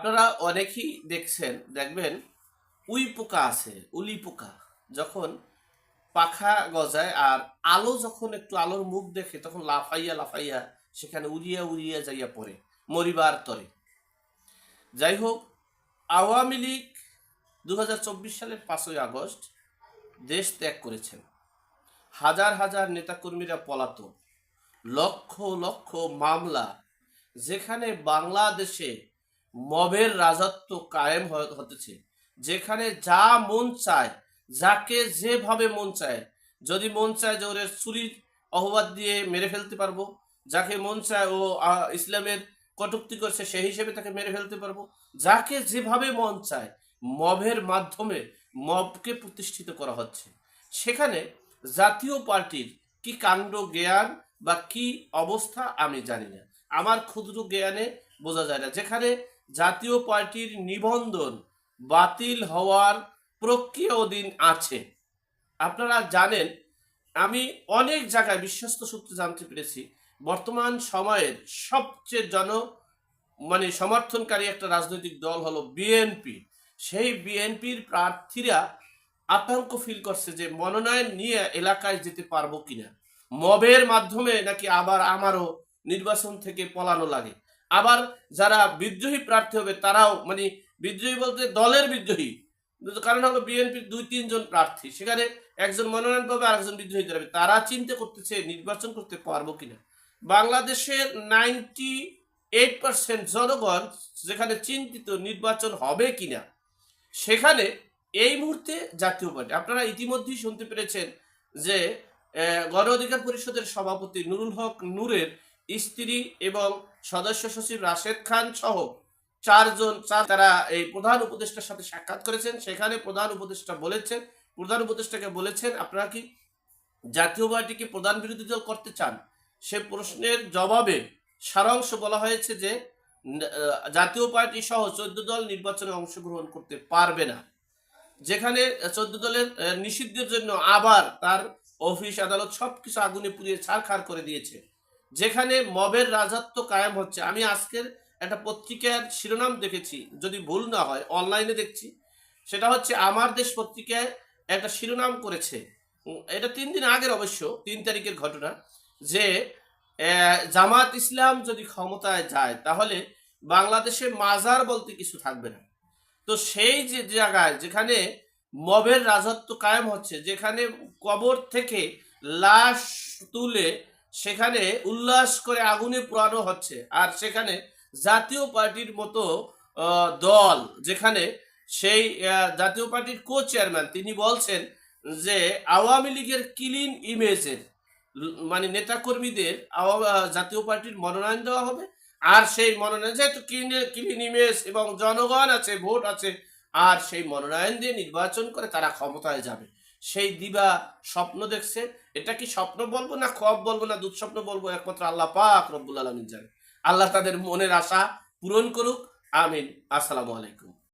আপনারা অনেকেই দেখছেন, দেখবেন, উই পোকা আছে, উলি পোকা। যখন পাখা গজায় আর আলো যখন একটু আলোর মুখ দেখে, তখন লাফাইয়া লাফাইয়া সেখানে উড়িয়া উড়িয়া যাইয়া পড়ে, মরিবার তরে। যাই হোক, আওয়ামী লীগ দু হাজার চব্বিশ সালের পাঁচই আগস্ট দেশ ত্যাগ করেছেন। হাজার হাজার নেতাকর্মীরা পলাতক। লক্ষ লক্ষ মামলা, যেখানে বাংলাদেশে মবের রাজত্ব কায়েম হতেছে। যেখানে যা মন চায়, যাকে যেভাবে মন চায়, যদি মন চায় যে ওরে চুরির অহবাদ দিয়ে মেরে ফেলতে পারব, যাকে মন চায় ও ইসলামের কটুক্তি করছে, সেই হিসেবে তাকে মেরে ফেলতে পারব। যাকে যেভাবে মন চায়, মবের মাধ্যমে মবকে প্রতিষ্ঠিত করা হচ্ছে। সেখানে জাতীয় পার্টির কি কাণ্ড জ্ঞান বা কি অবস্থা আমি জানি না। আমার ক্ষুদ্র জ্ঞানে বোঝা যায় না। যেখানে জাতীয় পার্টির নিবন্ধন বাতিল হওয়ার প্রক্রিয়া অধীন আছে। আপনারা জানেন, আমি অনেক জায়গায় বিশ্বস্ত সূত্রে জানতে পেরেছি, বর্তমান সময়ের সবচেয়ে জন মানে সমর্থনকারী একটা রাজনৈতিক দল হলো বিএনপি সেই বিএনপির প্রার্থীরা আতঙ্ক ফিল করছে যে মনোনয়ন নিয়ে এলাকায় যেতে পারব কিনা। মবের মাধ্যমে নাকি আবার আমারও নির্বাচন থেকে পলানো লাগে। আবার যারা বিদ্রোহী প্রার্থী হবে তারাও মানে বিদ্রোহী বলতে দলের বিদ্রোহী। কারণ হলো বিএনপির দুই তিনজন প্রার্থী। সেখানে একজন মনোনয়ন পাবে আর একজন বিদ্রোহী দাঁড়াবে তারা চিন্তা করতেছে, নির্বাচন করতে পারব কিনা। বাংলাদেশের নাইনটি এইট পার্সেন্ট জনগণ যেখানে চিন্তিত নির্বাচন হবে কিনা, সেখানে এই মুহূর্তে জাতীয় পার্টি। আপনারা ইতিমধ্যেই শুনতে পেরেছেন যে গণ অধিকার পরিষদের সভাপতি নুরুল হক নূরের স্ত্রী এবং সদস্য সচিব রাশেদ খান সহ চারজন চার তারা এই প্রধান উপদেষ্টার সাথে সাক্ষাৎ করেছেন। সেখানে প্রধান উপদেষ্টা বলেছেন প্রধান উপদেষ্টাকে বলেছেন, আপনারা কি জাতীয় পার্টিকে প্রধান বিরোধী দল করতে চান? সে প্রশ্নের জবাবে সারাংশ বলা হয়েছে যে জাতীয় পার্টি সহ চোদ্দ দল নির্বাচনে অংশগ্রহণ করতে পারবে না। যেখানে চোদ্দ দলের নিষিদ্ধের জন্য আবার তার অফিস, আদালত সবকিছু আগুনে পুড়িয়ে ছাড়খাড় করে দিয়েছে। যেখানে মবের রাজত্ব কায়েম হচ্ছে। আমি আজকের একটা পত্রিকার শিরোনাম দেখেছি, যদি ভুল না হয়, অনলাইনে দেখছি। সেটা হচ্ছে, আমার দেশ পত্রিকায় একটা শিরোনাম করেছে। এটা তিন দিন আগের অবশ্য, তিন তারিখের ঘটনা, যে জামাত ইসলাম যদি ক্ষমতায় যায়, তাহলে বাংলাদেশে মাজার বলতে কিছু থাকবে না। তো সেই যে জায়গায়, যেখানে মবের রাজত্ব কায়েম হচ্ছে, যেখানে কবর থেকে লাশ তুলে সেখানে উল্লাস করে আগুনে পোড়ানো হচ্ছে। আর সেখানে জাতীয় পার্টির মতো দল যেখানে সেই জাতীয় পার্টির কো চেয়ারম্যান তিনি বলছেন যে আওয়ামী লীগের ক্লিন ইমেজের মানে নেতাকর্মীদের জাতীয় পার্টির মনোনয়ন দেওয়া হবে। আর সেই মনোনয়ন, যেহেতু ক্লিন ইমেজ এবং জনগণ আছে, ভোট আছে, আর সেই মনোনয়ন দিয়ে নির্বাচন করে তারা ক্ষমতায় যাবে। সেই দিবা স্বপ্ন দেখছে। এটা কি স্বপ্ন বলব না খব বলব না দুঃস্বপ্ন বলব? একমাত্র আল্লাহ পাক রব্বুল আলমিন জানে। আল্লাহ তাদের মনের আশা পূরণ করুক। আমিন। আসসালামু আলাইকুম।